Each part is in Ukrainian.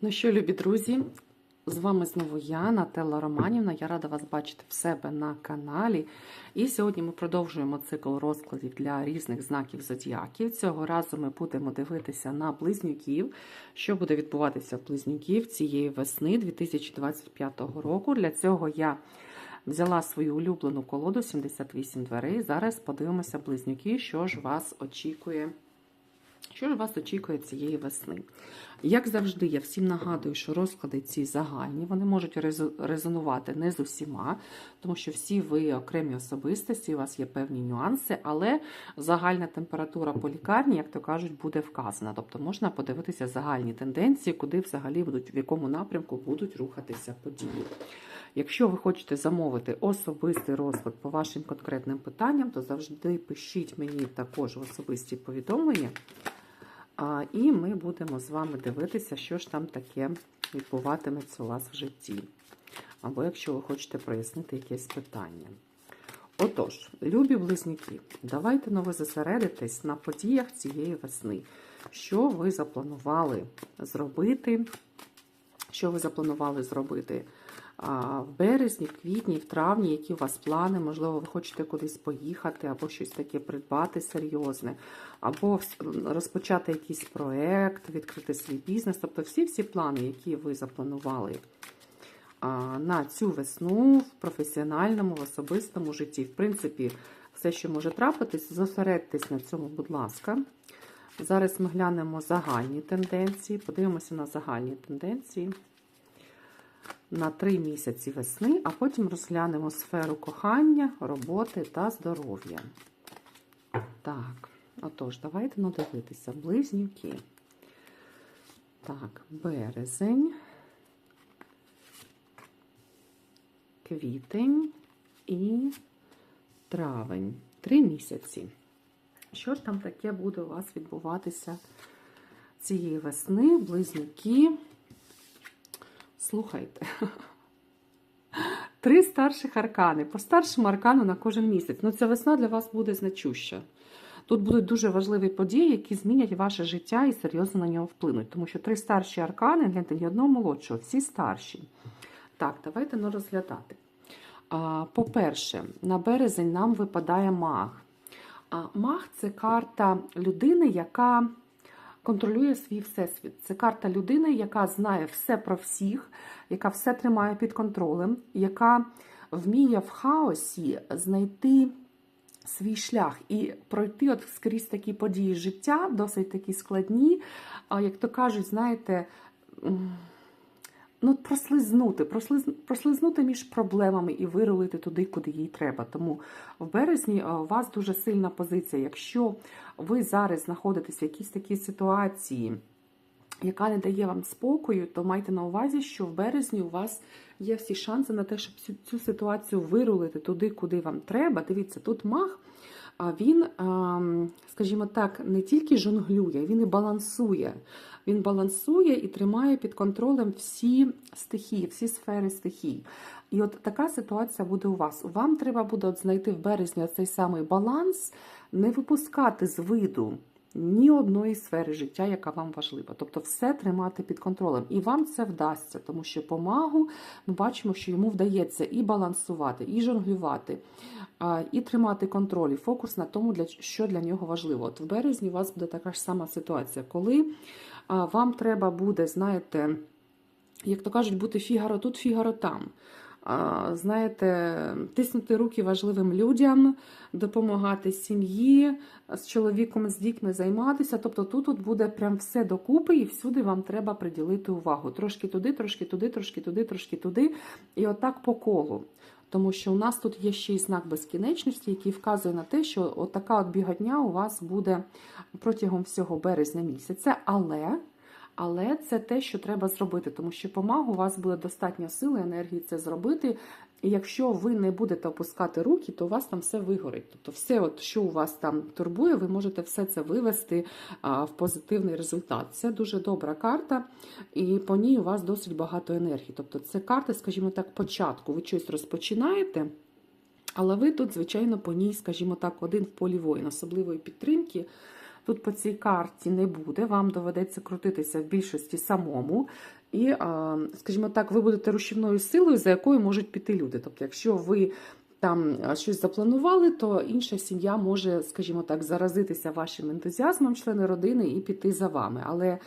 Ну що, любі друзі, з вами знову я, Нателла Романівна. Я рада вас бачити в себе на каналі. І сьогодні ми продовжуємо цикл розкладів для різних знаків зодіаків. Цього разу ми будемо дивитися на близнюків, що буде відбуватися в близнюків цієї весни 2025 року. Для цього я взяла свою улюблену колоду 78 дверей. Зараз подивимося близнюки, що ж вас очікує. Що ж вас очікує цієї весни? Як завжди, я всім нагадую, що розклади ці загальні, вони можуть резонувати не з усіма, тому що всі ви окремі особистості, у вас є певні нюанси, але загальна температура по лікарні, як то кажуть, буде вказана. Тобто можна подивитися загальні тенденції, куди взагалі будуть, в якому напрямку будуть рухатися події. Якщо ви хочете замовити особистий розклад по вашим конкретним питанням, то завжди пишіть мені також в особисті повідомлення. І ми будемо з вами дивитися, що ж там таке відбуватиметься у вас в житті. Або якщо ви хочете прояснити якесь питання. Отож, любі близнюки, давайте ну, ви зосередитесь на подіях цієї весни. Що ви запланували зробити? Що ви запланували зробити в березні, в квітні, в травні, які у вас плани? Можливо, ви хочете кудись поїхати, або щось таке придбати серйозне, або розпочати якийсь проект, відкрити свій бізнес. Тобто всі-всі плани, які ви запланували на цю весну в професіональному, в особистому житті. В принципі, все, що може трапитись, зосередьтесь на цьому, будь ласка. Зараз ми глянемо загальні тенденції, подивимося на загальні тенденції на три місяці весни, а потім розглянемо сферу кохання, роботи та здоров'я. Так, отож, давайте ну, дивитися. Близнюки. Так, березень, квітень і травень. Три місяці. Що ж там таке буде у вас відбуватися цієї весни, близнюки? Слухайте. Три старших аркани. По старшому аркану на кожен місяць. Ну, ця весна для вас буде значуща. Тут будуть дуже важливі події, які змінять ваше життя і серйозно на нього вплинуть. Тому що три старші аркани, гляньте, ні одного молодшого, всі старші. Так, давайте ну, розглядати. По-перше, на березень нам випадає маг. Маг це карта людини, яка контролює свій всесвіт. Це карта людини, яка знає все про всіх, яка все тримає під контролем, яка вміє в хаосі знайти свій шлях і пройти от скрізь такі події життя, досить такі складні. Як то кажуть, знаєте. Ну, прослизнути, прослиз- прослизнути між проблемами і вирулити туди, куди їй треба. Тому в березні е, у вас дуже сильна позиція. Якщо ви зараз знаходитесь в якійсь такій ситуації, яка не дає вам спокою, то майте на увазі, що в березні у вас є всі шанси на те, щоб цю, цю ситуацію вирулити туди, куди вам треба. Дивіться, тут маг. Він, ем, скажімо так, не тільки жонглює, він і балансує. Він балансує і тримає під контролем всі стихії, всі сфери стихій. І от така ситуація буде у вас. Вам треба буде от знайти в березні цей самий баланс, не випускати з виду ні одної сфери життя, яка вам важлива. Тобто все тримати під контролем. І вам це вдасться, тому що по магу ми бачимо, що йому вдається і балансувати, і жонглювати, і тримати контроль, і фокус на тому, що для нього важливо. От в березні у вас буде така ж сама ситуація, коли вам треба буде, знаєте, як то кажуть, бути фігаро тут, фігаро там. Знаєте, тиснути руки важливим людям, допомагати сім'ї, з чоловіком, з дітьми займатися. Тобто тут, тут буде прям все докупи, і всюди вам треба приділити увагу. Трошки туди, трошки туди, трошки туди, трошки туди. І отак по колу. Тому що у нас тут є ще й знак безкінечності, який вказує на те, що от така от біготня у вас буде протягом всього березня місяця, але. Але це те, що треба зробити, тому що помагу у вас буде достатньо сили, енергії це зробити. І якщо ви не будете опускати руки, то у вас там все вигорить. Тобто, все, от, що у вас там турбує, ви можете все це вивести в позитивний результат. Це дуже добра карта, і по ній у вас досить багато енергії. Тобто, це карта, скажімо так, початку. Ви щось розпочинаєте. Але ви тут, звичайно, по ній, скажімо так, один в полі воїн, особливої підтримки тут по цій карті не буде. Вам доведеться крутитися в більшості самому. І, скажімо так, ви будете рушівною силою, за якою можуть піти люди. Тобто, якщо ви там щось запланували, то інша сім'я може, скажімо так, заразитися вашим ентузіазмом, члени родини, і піти за вами. Але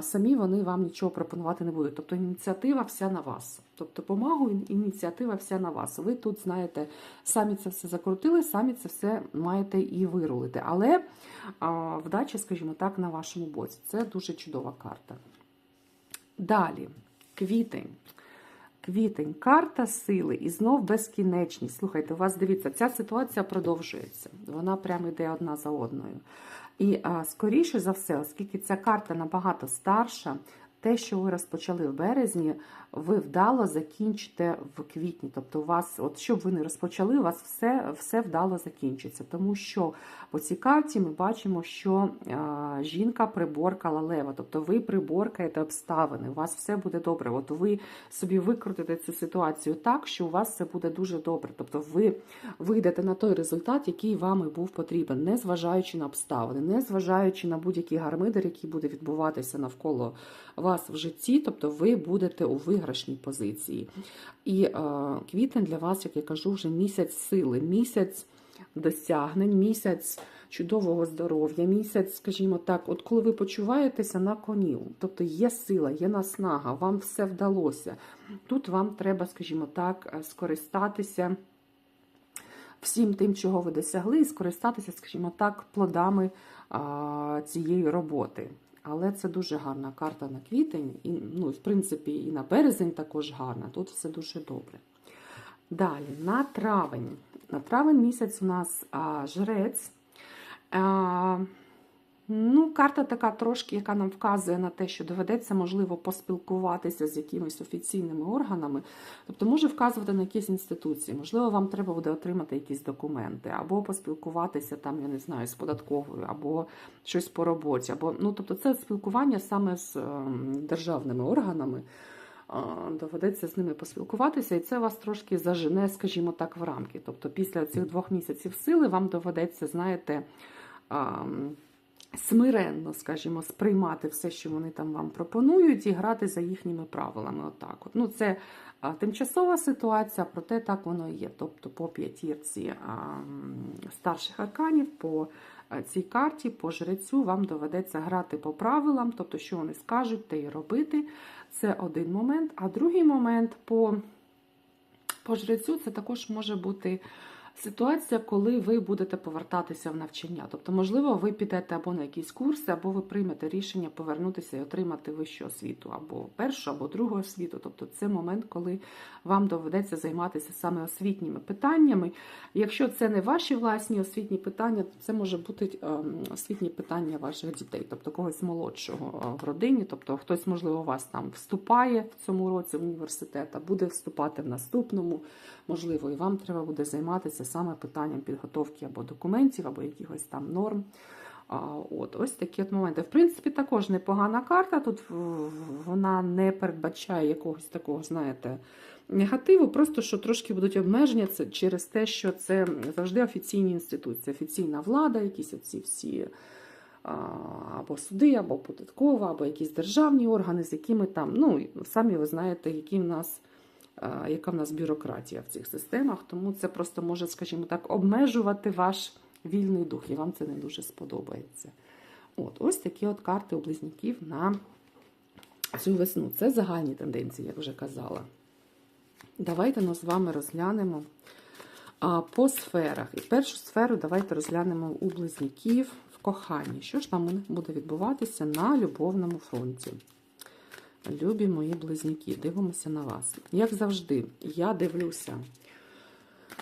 самі вони вам нічого пропонувати не будуть. Тобто ініціатива вся на вас. Тобто помагу, ініціатива вся на вас. Ви тут знаєте, самі це все закрутили, самі це все маєте і вирулити. Але вдача, скажімо так, на вашому боці. Це дуже чудова карта. Далі, квітень. Квітень, карта сили і знов безкінечність. Слухайте, у вас дивіться, ця ситуація продовжується. Вона прямо йде одна за одною. І а, скоріше за все, оскільки ця карта набагато старша, те, що ви розпочали в березні, ви вдало закінчите в квітні. Тобто, у вас, от що б ви не розпочали, у вас все, все вдало закінчиться. Тому що по цій карті ми бачимо, що а, жінка приборкала лева. Тобто ви приборкаєте обставини, у вас все буде добре. От ви собі викрутите цю ситуацію так, що у вас все буде дуже добре. Тобто ви вийдете на той результат, який вам і був потрібен, не зважаючи на обставини, не зважаючи на будь-який гармидер, який буде відбуватися навколо вас в житті, тобто ви будете у виграшній позиції. І е, квітень для вас, як я кажу, вже місяць сили, місяць досягнень, місяць чудового здоров'я, місяць, скажімо так, от коли ви почуваєтеся на коні, тобто є сила, є наснага, вам все вдалося. Тут вам треба, скажімо так, скористатися всім тим, чого ви досягли, і скористатися, скажімо так, плодами а, цієї роботи. Але це дуже гарна карта на квітень, і, ну, в принципі, і на березень також гарна. Тут все дуже добре. Далі, на травень. На травень місяць у нас а, жрець. А, ну, Карта така трошки, яка нам вказує на те, що доведеться, можливо, поспілкуватися з якимись офіційними органами. Тобто може вказувати на якісь інституції. Можливо, вам треба буде отримати якісь документи, або поспілкуватися там, я не знаю, з податковою, або щось по роботі. Або, ну, Тобто це спілкування саме з ем, державними органами. Доведеться з ними поспілкуватися, і це вас трошки зажене, скажімо так, в рамки. Тобто, після цих двох місяців сили вам доведеться, знаєте, смиренно, скажімо, сприймати все, що вони там вам пропонують, і грати за їхніми правилами. Отак. От. Ну, Це тимчасова ситуація, проте так воно і є. Тобто, по п'ятірці старших арканів, по цій карті, по жрецю, вам доведеться грати по правилам, тобто, що вони скажуть, те і робити. Це один момент. А другий момент по, по жрецю це також може бути ситуація, коли ви будете повертатися в навчання. Тобто, можливо, ви підете або на якісь курси, або ви приймете рішення повернутися і отримати вищу освіту, або першу, або другу освіту. Тобто, це момент, коли вам доведеться займатися саме освітніми питаннями. Якщо це не ваші власні освітні питання, то це може бути ем, освітні питання ваших дітей, тобто когось молодшого в родині, тобто хтось, можливо, у вас там вступає в цьому році в університет, а буде вступати в наступному, можливо, і вам треба буде займатися саме питанням підготовки або документів, або якихось там норм. От, Ось такі от моменти. В принципі, також непогана карта. Тут вона не передбачає якогось такого, знаєте, негативу, просто що трошки будуть обмеження це через те, що це завжди офіційні інституції, офіційна влада, якісь оці всі або суди, або податкова, або якісь державні органи, з якими там, ну, самі ви знаєте, які в нас. Яка в нас бюрократія в цих системах, тому це просто може, скажімо так, обмежувати ваш вільний дух, і вам це не дуже сподобається. От, Ось такі от карти у близнюків на цю весну. Це загальні тенденції, як вже казала. Давайте ми з вами розглянемо а, по сферах. І першу сферу давайте розглянемо у близнюків в коханні. Що ж там буде відбуватися на любовному фронті? Любі мої близнюки, дивимося на вас. Як завжди, я дивлюся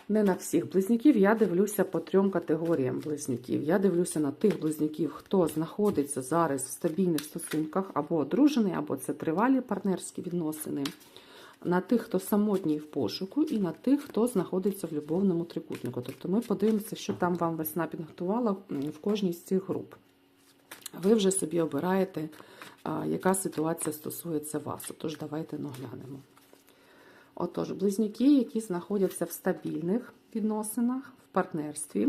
не на всіх близнюків, я дивлюся по трьом категоріям близнюків. Я дивлюся на тих близнюків, хто знаходиться зараз в стабільних стосунках, або одружений, або це тривалі партнерські відносини. На тих, хто самотній в пошуку, і на тих, хто знаходиться в любовному трикутнику. Тобто ми подивимося, що там вам весна підготувала в кожній з цих груп. Ви вже собі обираєте, яка ситуація стосується вас. Тож давайте наглянемо. Отож, близнюки, які знаходяться в стабільних відносинах, в партнерстві,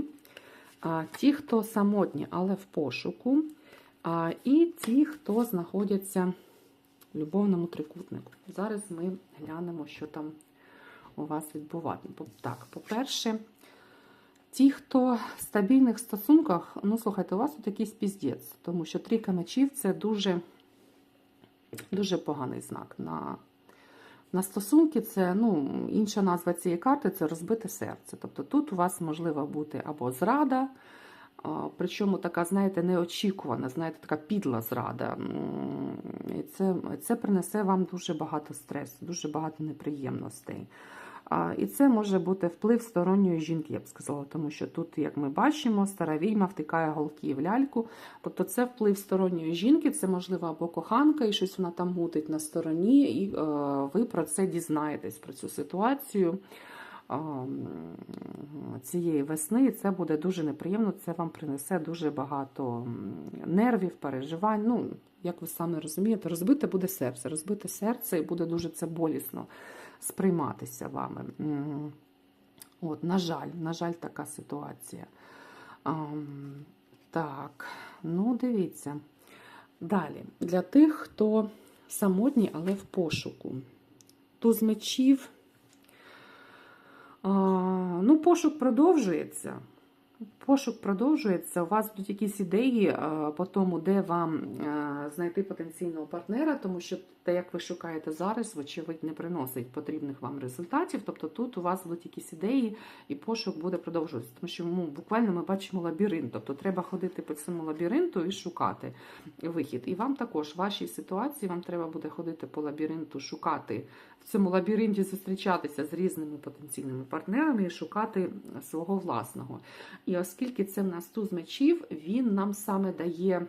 ті, хто самотні, але в пошуку, і ті, хто знаходяться в любовному трикутнику. Зараз ми глянемо, що там у вас відбуватиме. Так, по-перше, ті, хто в стабільних стосунках, ну слухайте, у вас тут якийсь піздець, тому що трійка мечів це дуже, дуже поганий знак. На, на стосунки це, ну, інша назва цієї карти це розбите серце. Тобто тут у вас можлива бути або зрада, причому така, знаєте, неочікувана, знаєте, така підла зрада. І це, це принесе вам дуже багато стресу, дуже багато неприємностей. І це може бути вплив сторонньої жінки, я б сказала, тому що тут, як ми бачимо, стара відьма втикає голки в ляльку. Тобто це вплив сторонньої жінки, це можливо або коханка, і щось вона там мутить на стороні, і е, ви про це дізнаєтесь, про цю ситуацію е, цієї весни. І це буде дуже неприємно, це вам принесе дуже багато нервів, переживань. Ну, як ви самі розумієте, розбите буде серце, розбите серце, і буде дуже це болісно сприйматися вами. От, на жаль, на жаль, така ситуація. Так, ну дивіться. Далі, для тих, хто самотній, але в пошуку. Туз мечів. Ну, пошук продовжується. Пошук продовжується. У вас будуть якісь ідеї по тому, де вам знайти потенційного партнера, тому що те, як ви шукаєте зараз, вочевидь, не приносить потрібних вам результатів. Тобто тут у вас будуть якісь ідеї, і пошук буде продовжуватися. Тому що ну, буквально ми бачимо лабіринт. Тобто треба ходити по цьому лабіринту і шукати вихід. І вам також в вашій ситуації вам треба буде ходити по лабіринту, шукати в цьому лабіринті, зустрічатися з різними потенційними партнерами і шукати свого власного. І оскільки це в нас туз мечів, він нам саме дає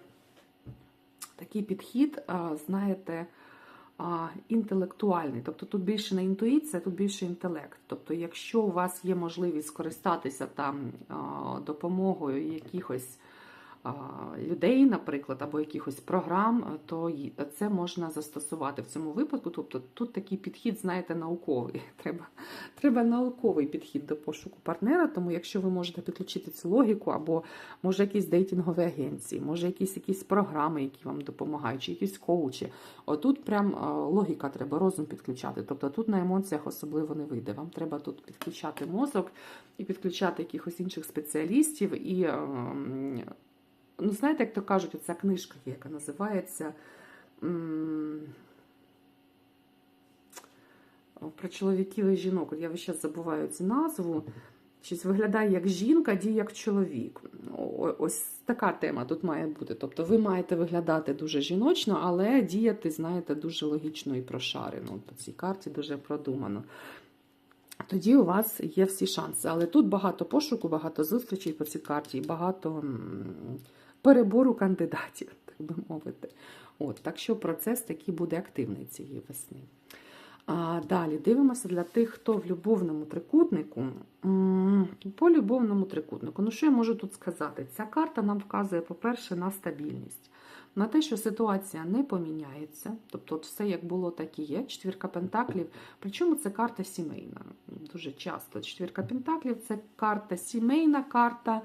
такий підхід, знаєте, інтелектуальний. Тобто тут більше не інтуїція, тут більше інтелект. Тобто, якщо у вас є можливість скористатися там допомогою якихось людей, наприклад, або якихось програм, то це можна застосувати в цьому випадку. Тобто тут такий підхід, знаєте, науковий. Треба, треба науковий підхід до пошуку партнера, тому якщо ви можете підключити цю логіку, або може якісь дейтингові агенції, може якісь якісь програми, які вам допомагають, чи якісь коучі. Отут прям логіка треба, розум підключати. Тобто тут на емоціях особливо не вийде. Вам треба тут підключати мозок і підключати якихось інших спеціалістів і. Ну, знаєте, як то кажуть, оця книжка є, яка називається про чоловіків і жінок. Я весь час забуваю цю назву. Щось виглядає як жінка, діє як чоловік. Ось така тема тут має бути. Тобто ви маєте виглядати дуже жіночно, але діяти, знаєте, дуже логічно і прошарено. По цій карті дуже продумано. Тоді у вас є всі шанси. Але тут багато пошуку, багато зустрічей по цій карті, багато перебору кандидатів, так би мовити. От, так що процес такий буде активний цієї весни. А, далі дивимося для тих, хто в любовному трикутнику. По любовному трикутнику. Ну, що я можу тут сказати? Ця карта нам вказує, по-перше, на стабільність, на те, що ситуація не поміняється. Тобто, все як було, так і є. Четвірка пентаклів. Причому це карта сімейна. Дуже часто. Четвірка пентаклів це карта сімейна, карта.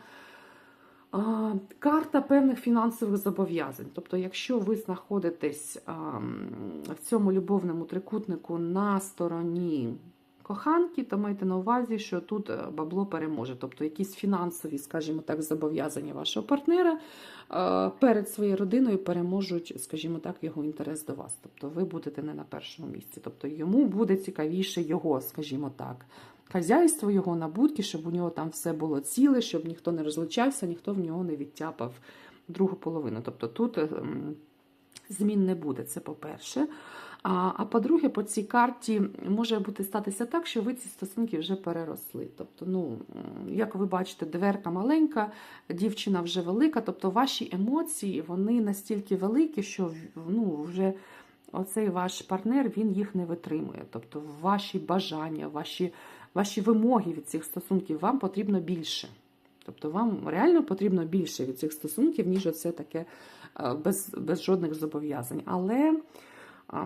Карта певних фінансових зобов'язань. Тобто, якщо ви знаходитесь в цьому любовному трикутнику на стороні коханки, то майте на увазі, що тут е, бабло переможе. Тобто якісь фінансові, скажімо так, зобов'язання вашого партнера е, перед своєю родиною переможуть, скажімо так, його інтерес до вас. Тобто ви будете не на першому місці. Тобто йому буде цікавіше його, скажімо так, хазяйство, його набутки, щоб у нього там все було ціле, щоб ніхто не розлучався, ніхто в нього не відтяпав другу половину. Тобто тут ем, змін не буде, це по-перше. А, а по-друге, по цій карті може бути статися так, що ви ці стосунки вже переросли. Тобто, ну, як ви бачите, дверка маленька, дівчина вже велика, тобто ваші емоції вони настільки великі, що ну, вже оцей ваш партнер він їх не витримує. Тобто, ваші бажання, ваші, ваші вимоги від цих стосунків вам потрібно більше. Тобто вам реально потрібно більше від цих стосунків, ніж оце таке е, без, без жодних зобов'язань. Але а,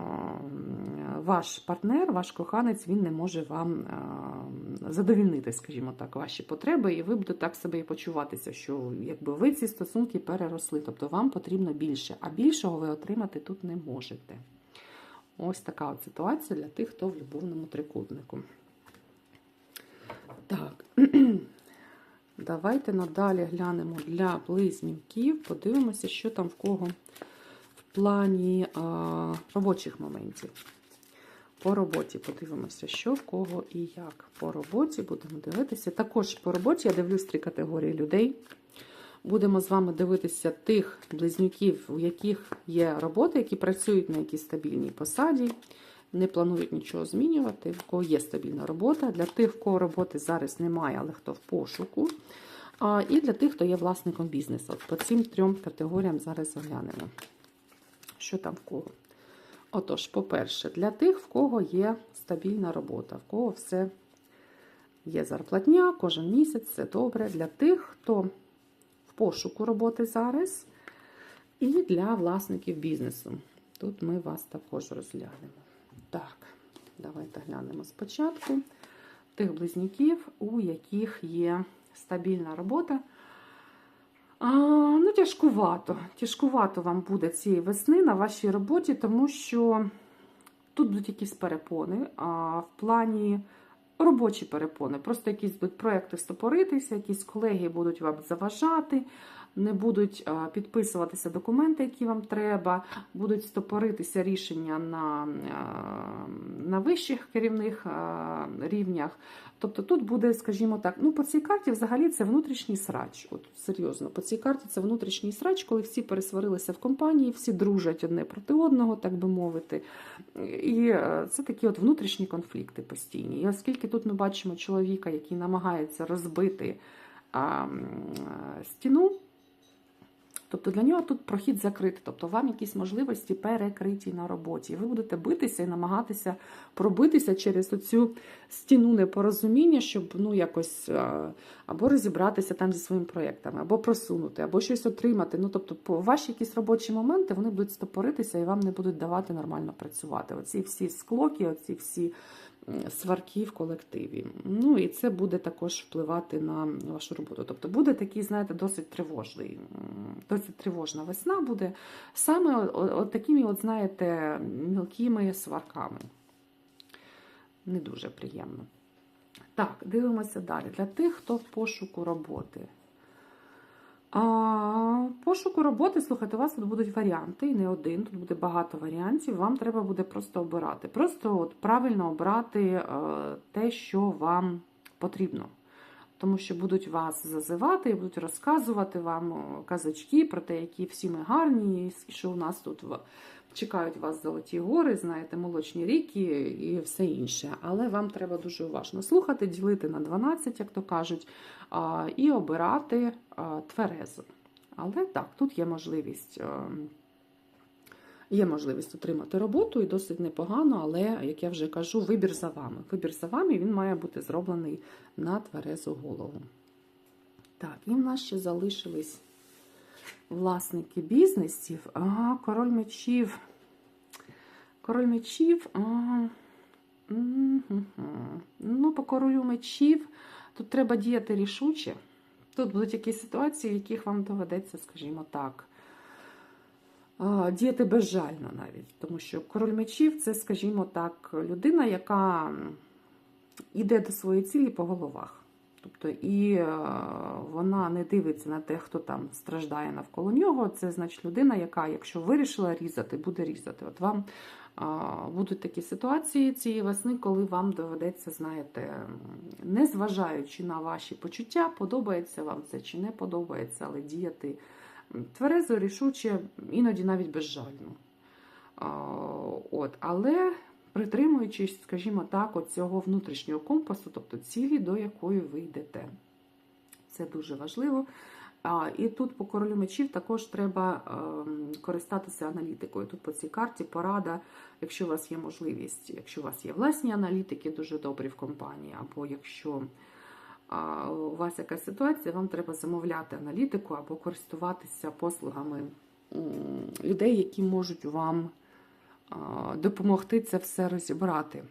ваш партнер, ваш коханець, він не може вам а, задовільнити, скажімо так, ваші потреби, і ви будете так себе і почуватися, що якби ви ці стосунки переросли, тобто вам потрібно більше, а більшого ви отримати тут не можете. Ось така от ситуація для тих, хто в любовному трикутнику. Так, давайте надалі глянемо для близнюків, подивимося, що там в кого в плані а, робочих моментів. По роботі подивимося, що в кого і як. По роботі будемо дивитися. Також по роботі я дивлюсь три категорії людей. Будемо з вами дивитися тих близнюків, у яких є робота, які працюють на якійсь стабільній посаді, не планують нічого змінювати, в кого є стабільна робота. Для тих, в кого роботи зараз немає, але хто в пошуку. А, І для тих, хто є власником бізнесу. По цим трьом категоріям зараз оглянемо. Що там в кого? Отож, по-перше, для тих, в кого є стабільна робота, в кого все є зарплатня, кожен місяць, все добре. Для тих, хто в пошуку роботи зараз, і для власників бізнесу. Тут ми вас також розглянемо. Так, давайте глянемо спочатку тих близнюків, у яких є стабільна робота. А, ну, тяжкувато. Тяжкувато вам буде цієї весни на вашій роботі, тому що тут будуть якісь перепони. А в плані робочі перепони. Просто якісь будуть проекти стопоритися, якісь колеги будуть вам заважати, не будуть підписуватися документи, які вам треба, будуть стопоритися рішення на, на вищих керівних рівнях. Тобто тут буде, скажімо так, ну по цій карті взагалі це внутрішній срач. От серйозно, по цій карті це внутрішній срач, коли всі пересварилися в компанії, всі дружать одне проти одного, так би мовити. І е, це такі от внутрішні конфлікти постійні. І оскільки тут ми бачимо чоловіка, який намагається розбити а, е, стіну. Тобто для нього тут прохід закритий, тобто вам якісь можливості перекриті на роботі. Ви будете битися і намагатися пробитися через оцю стіну непорозуміння, щоб ну якось або розібратися там зі своїми проєктами, або просунути, або щось отримати. Ну тобто, ваші якісь робочі моменти вони будуть стопоритися і вам не будуть давати нормально працювати. Оці всі склоки, оці всі сварки в колективі. Ну і це буде також впливати на вашу роботу. Тобто буде такий, знаєте, досить тривожний, досить тривожна весна буде саме от такими, от, знаєте, мілкими сварками. Не дуже приємно. Так, дивимося далі. Для тих, хто в пошуку роботи. А, пошуку роботи, слухайте, у вас тут будуть варіанти, і не один, тут буде багато варіантів. Вам треба буде просто обирати. Просто от правильно обрати е, те, що вам потрібно. Тому що будуть вас зазивати і будуть розказувати вам казачки казочки про те, які всі ми гарні, і що у нас тут чекають вас золоті гори, знаєте, молочні ріки і все інше. Але вам треба дуже уважно слухати, ділити на 12, як то кажуть, і обирати тверезо. Але так, тут є можливість. Є можливість отримати роботу і досить непогано, але, як я вже кажу, вибір за вами. Вибір за вами він має бути зроблений на тверезу голову. Так, і в нас ще залишились власники бізнесів. Ага, король мечів. Король мечів. А, мгм. Ну, по королю мечів тут треба діяти рішуче. Тут будуть якісь ситуації, в яких вам доведеться, скажімо так, а, діяти безжально навіть. Тому що король мечів це, скажімо так, людина, яка м, іде до своєї цілі по головах. Тобто, і е, вона не дивиться на те, хто там страждає навколо нього. Це значить людина, яка, якщо вирішила різати, буде різати. От вам будуть такі ситуації цієї весни, коли вам доведеться, знаєте, м, не зважаючи на ваші почуття, подобається вам це чи не подобається, але діяти тверезо, рішуче, іноді навіть безжально. От, але притримуючись, скажімо так, цього внутрішнього компасу, тобто цілі, до якої ви йдете. Це дуже важливо. І тут по королю мечів також треба ем, користатися аналітикою. Тут по цій карті порада, якщо у вас є можливість, якщо у вас є власні аналітики, дуже добрі в компанії, або якщо у вас якась ситуація, вам треба замовляти аналітику або користуватися послугами людей, які можуть вам допомогти це все розібрати.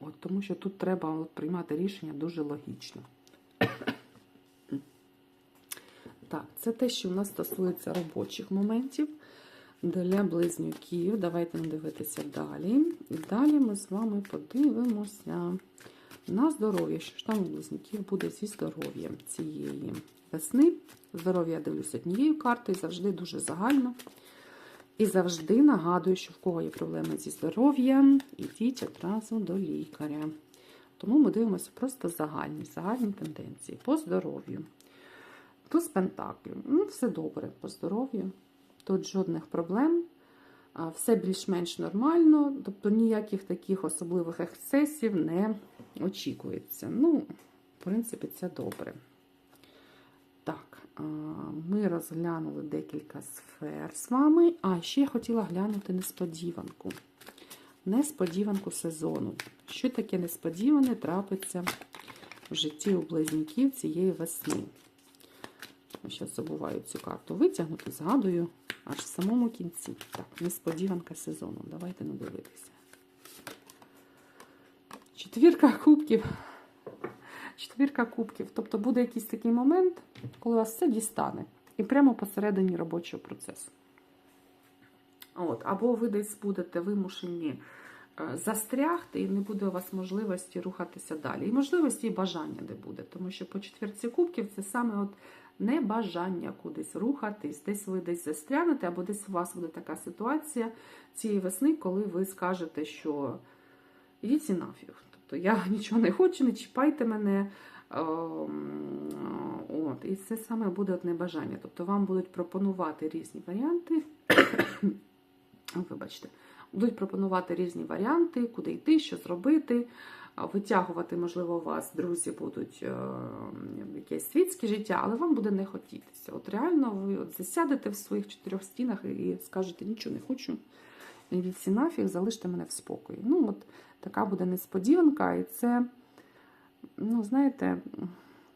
От, тому що тут треба от, приймати рішення дуже логічно. Так, це те, що в нас стосується робочих моментів для близнюків. Давайте дивитися далі. І далі ми з вами подивимося на здоров'я. Що ж там у близнюків буде зі здоров'ям цієї весни? Здоров'я дивлюся однією картою, завжди дуже загально. І завжди нагадую, що в кого є проблеми зі здоров'ям, ідіть одразу до лікаря. Тому ми дивимося просто загальні, загальні тенденції по здоров'ю. Туз пентаклів. Ну, все добре по здоров'ю. Тут жодних проблем. Все більш-менш нормально, тобто ніяких таких особливих ексцесів не очікується. Ну, в принципі, це добре. Ми розглянули декілька сфер з вами. А ще я хотіла глянути несподіванку. Несподіванку сезону. Що таке несподіване трапиться в житті у близнюків цієї весни? Зараз забуваю цю карту витягнути, згадую аж в самому кінці. Так, несподіванка сезону. Давайте надивитися. Четвірка кубків. Четвірка кубків. Тобто буде якийсь такий момент, коли вас все дістане. І прямо посередині робочого процесу. От, або ви десь будете вимушені е, застрягти, і не буде у вас можливості рухатися далі. І можливості і бажання не буде. Тому що по четвірці кубків це саме от небажання кудись рухатись, десь ви десь застрянете, або десь у вас буде така ситуація цієї весни, коли ви скажете, що ідіть і нафіг. Тобто я нічого не хочу, не чіпайте мене. Ем, От, і це саме буде от небажання. Тобто вам будуть пропонувати різні варіанти. Вибачте, будуть пропонувати різні варіанти, куди йти, що зробити. Витягувати, можливо, вас друзі будуть е, в якесь світське життя, але вам буде не хотітися. От реально ви от засядете в своїх чотирьох стінах і скажете, нічого не хочу. Ідіть всі нафіг, залиште мене в спокої. Ну, от така буде несподіванка, і це, ну, знаєте,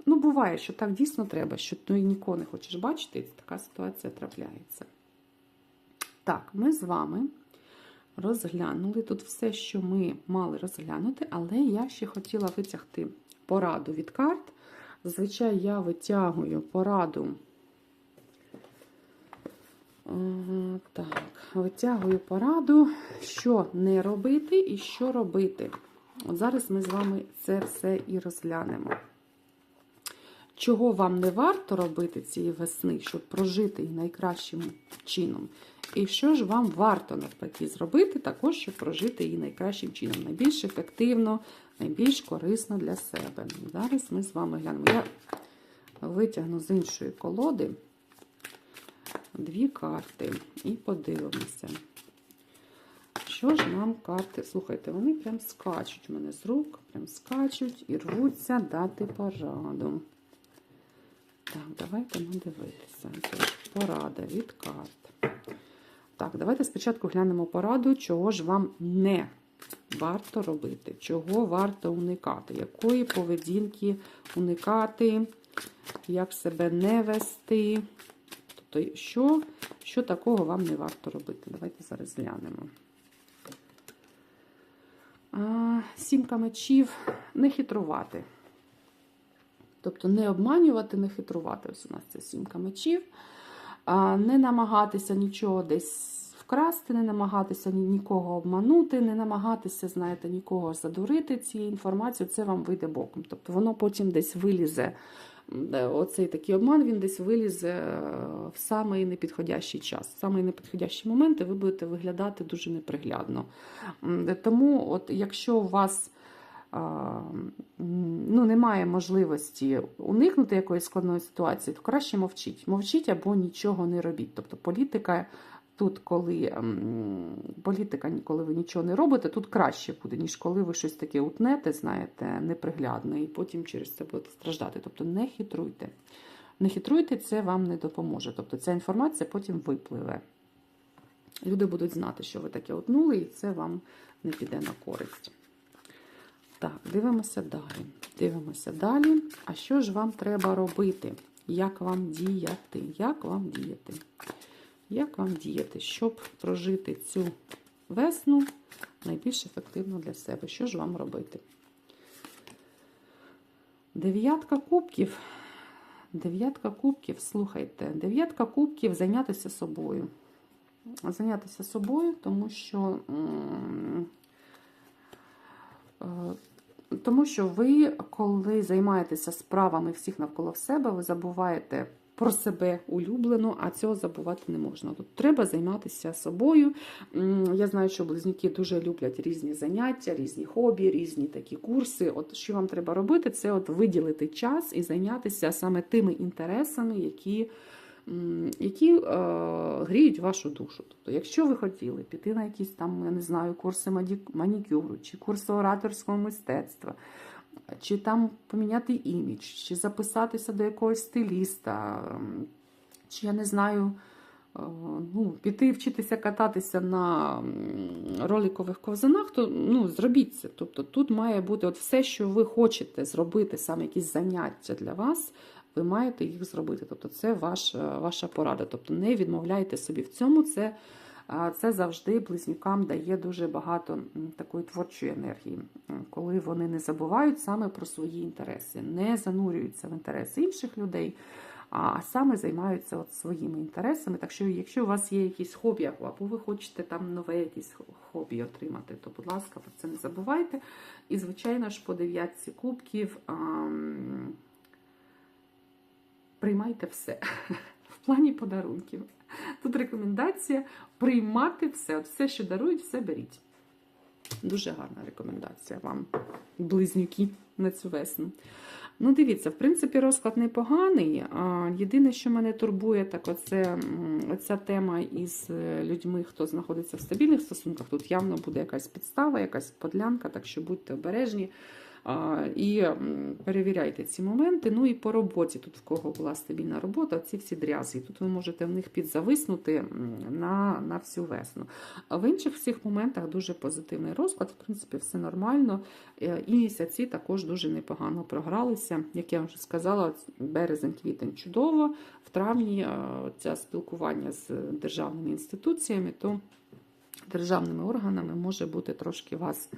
ну, буває, що так дійсно треба, що ти нікого не хочеш бачити, і така ситуація трапляється. Так, ми з вами розглянули тут все, що ми мали розглянути, але я ще хотіла витягти пораду від карт. Зазвичай я витягую пораду. Е, Так, витягую пораду, що не робити і що робити. От зараз ми з вами це все і розглянемо. Чого вам не варто робити цієї весни, щоб прожити її найкращим чином? І що ж вам варто навпаки зробити, також, щоб прожити її найкращим чином, найбільш ефективно, найбільш корисно для себе. Зараз ми з вами глянемо. Я витягну з іншої колоди дві карти і подивимося. Що ж нам карти? Слухайте, вони прям скачуть у мене з рук, прям скачуть і рвуться дати пораду. Так, давайте надивитися. Тож, порада від карт. Так, давайте спочатку глянемо пораду, чого ж вам не варто робити, чого варто уникати, якої поведінки уникати, як себе не вести. Тобто, що, що такого вам не варто робити? Давайте зараз глянемо. А, Сімка мечів не хитрувати. Тобто не обманювати, не хитрувати. Ось у нас це сімка мечів. А, Не намагатися нічого десь вкрасти, не намагатися ні- нікого обманути, не намагатися, знаєте, нікого задурити цією інформацією, це вам вийде боком. Тобто воно потім десь вилізе. Оцей такий обман, він десь вилізе е, в самий непідходящий час. В самий непідходящий момент і ви будете виглядати дуже неприглядно. Тому, от, якщо у вас ну, немає можливості уникнути якоїсь складної ситуації, то краще мовчіть. Мовчіть або нічого не робіть. Тобто політика тут, коли ем, політика, коли ви нічого не робите, тут краще буде, ніж коли ви щось таке утнете, знаєте, неприглядне, і потім через це будете страждати. Тобто не хитруйте. Не хитруйте, це вам не допоможе. Тобто ця інформація потім випливе. Люди будуть знати, що ви таке утнули, і це вам не піде на користь. Так, дивимося далі. Дивимося далі. А що ж вам треба робити? Як вам діяти? Як вам діяти? Як вам діяти, щоб прожити цю весну найбільш ефективно для себе. Що ж вам робити? Дев'ятка кубків. Дев'ятка кубків, слухайте, дев'ятка кубків зайнятися собою. Зайнятися собою, тому що, е, тому що ви, коли займаєтеся справами всіх навколо себе, ви забуваєте про себе улюблену, а цього забувати не можна. Тут треба займатися собою. Я знаю, що близнюки дуже люблять різні заняття, різні хобі, різні такі курси. От що вам треба робити, це от виділити час і зайнятися саме тими інтересами, які. Які е, гріють вашу душу. Тобто, якщо ви хотіли піти на якісь там, я не знаю, курси манікюру, чи курси ораторського мистецтва, чи там поміняти імідж, чи записатися до якогось стиліста, ем, чи я не знаю, е, ну, піти вчитися кататися на роликових ковзанах, то ну, зробіть це. Тобто тут має бути от все, що ви хочете зробити, саме якісь заняття для вас. Ви маєте їх зробити. Тобто, це ваш, ваша порада. Тобто не відмовляйте собі в цьому. Це, це завжди близнюкам дає дуже багато такої творчої енергії, коли вони не забувають саме про свої інтереси, не занурюються в інтереси інших людей, а саме займаються от своїми інтересами. Так що, якщо у вас є якісь хобі, або ви хочете там нове якісь хобі отримати, то, будь ласка, про це не забувайте. І, звичайно ж, по дев'ятці кубків. ам, Приймайте все в плані подарунків. Тут рекомендація приймати все. От все, що дарують, все беріть. Дуже гарна рекомендація вам, близнюки, на цю весну. Ну, дивіться, в принципі, розклад непоганий. Єдине, що мене турбує, так оце, м, оця тема із е, людьми, хто знаходиться в стабільних стосунках. Тут явно буде якась підстава, якась подлянка, так що будьте обережні. І перевіряйте ці моменти. Ну і по роботі, тут в кого була стабільна робота, ці всі дрязги. Тут ви можете в них підзависнути на, на всю весну. А в інших всіх моментах дуже позитивний розклад, в принципі, все нормально. Е, І місяці також дуже непогано програлися. Як я вже сказала, березень-квітень чудово. В травні це спілкування з державними інституціями, то державними органами може бути трошки вас.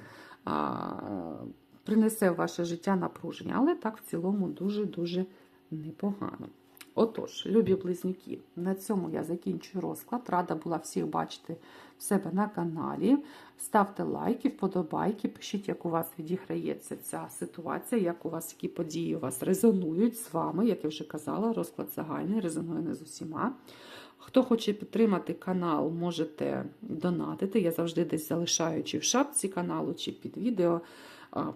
Принесе в ваше життя напруження, але так в цілому дуже-дуже непогано. Отож, любі близнюки, на цьому я закінчую розклад. Рада була всіх бачити в себе на каналі. Ставте лайки, вподобайки, пишіть, як у вас відіграється ця ситуація, як у вас які події у вас резонують з вами. Як я вже казала, розклад загальний, резонує не з усіма. Хто хоче підтримати канал, можете донатити. Я завжди десь залишаю чи в шапці каналу, чи під відео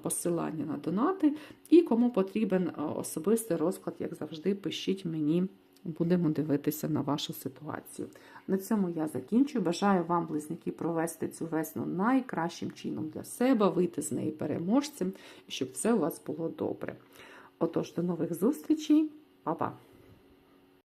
посилання на донати. І кому потрібен особистий розклад, як завжди, пишіть мені. Будемо дивитися на вашу ситуацію. На цьому я закінчую. Бажаю вам, близнюки, провести цю весну найкращим чином для себе, вийти з неї переможцем, щоб все у вас було добре. Отож, до нових зустрічей, Па-па!